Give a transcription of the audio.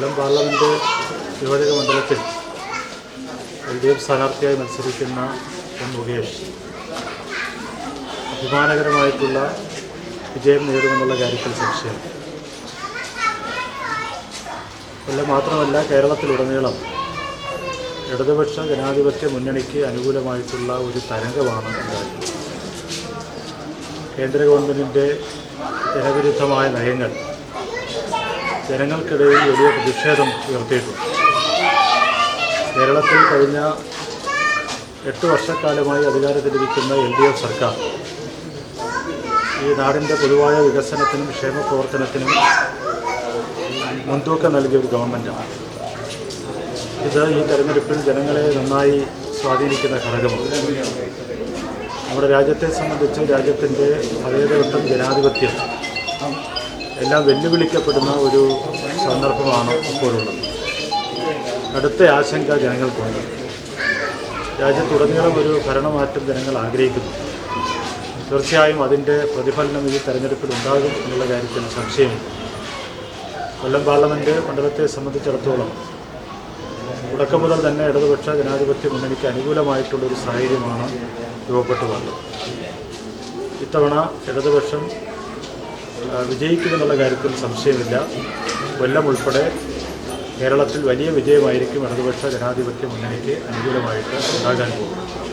കൊല്ലം parliament നിയോജക മണ്ഡലത്തിൽ L D F സ്ഥാനാർത്ഥിയായി മത്സരിക്കുന്ന എം മുകേഷ്. അഭിമാനകരമായിട്ടുള്ള വിജയം നേടുമെന്നുള്ള കാര്യത്തിൽ സംശയം. കൊല്ലം മാത്രമല്ല കേരളത്തിലുടനീളം ഇടതുപക്ഷ ജനാധിപത്യ മുന്നണിക്ക് അനുകൂലമായിട്ടുള്ള ഒരു തരംഗമാണ് ഉണ്ടായത്. കേന്ദ്ര ഗവൺമെന്റിന്റെ ജനവിരുദ്ധമായ നയങ്ങൾ ജനങ്ങൾക്കിടയിൽ വലിയ പ്രതിഷേധം ഉയർത്തിയിട്ടുണ്ട്. കേരളത്തിൽ കഴിഞ്ഞ എട്ട് വർഷക്കാലമായി അധികാരത്തിലിരിക്കുന്ന എൽ ഡി എഫ് സർക്കാർ ഈ നാടിന്റെ പൊതുവായ വികസനത്തിനും ക്ഷേമ പ്രവർത്തനത്തിനും മുൻതൂക്കം നൽകിയ ഒരു ഗവൺമെന്റാണ്. ഇത് ഈ തെരഞ്ഞെടുപ്പിൽ ജനങ്ങളെ നന്നായി സ്വാധീനിക്കുന്ന ഘടകമാണ്. നമ്മുടെ രാജ്യത്തെ സംബന്ധിച്ച് രാജ്യത്തിന്റെ മതേതരത്വം ജനാധിപത്യം എല്ലാം വെല്ലുവിളിക്കപ്പെടുന്ന ഒരു സന്ദർഭമാണ് ഇപ്പോഴുള്ളത്. അടുത്ത ആശങ്ക ജനങ്ങൾക്കുണ്ട്. രാജ്യത്തുടനീളം ഒരു ഭരണമാറ്റം ജനങ്ങൾ ആഗ്രഹിക്കുന്നു. തീർച്ചയായും അതിന്റെ പ്രതിഫലനം ഈ തെരഞ്ഞെടുപ്പിൽ ഉണ്ടാകും എന്നുള്ള കാര്യത്തിൽ സംശയമില്ല. കൊല്ലം പാർലമെന്റ് മണ്ഡലത്തെ സംബന്ധിച്ചിടത്തോളം തുടക്കം മുതൽ തന്നെ ഇടതുപക്ഷ ജനാധിപത്യ മുന്നണിക്ക് അനുകൂലമായിട്ടുള്ളൊരു സാഹചര്യമാണ് രൂപപ്പെട്ടു വന്നത് ഇത്തവണ ഇടതുപക്ഷം വിജയിക്കുമെന്നുള്ള കാര്യത്തിൽ സംശയമില്ല. കൊല്ലം ഉൾപ്പെടെ കേരളത്തിൽ വലിയ വിജയമായിരിക്കും ഇടതുപക്ഷ ജനാധിപത്യ മുന്നണിക്ക് അനുകൂലമായിട്ട് ഉണ്ടാകാൻ പോകുന്നത്.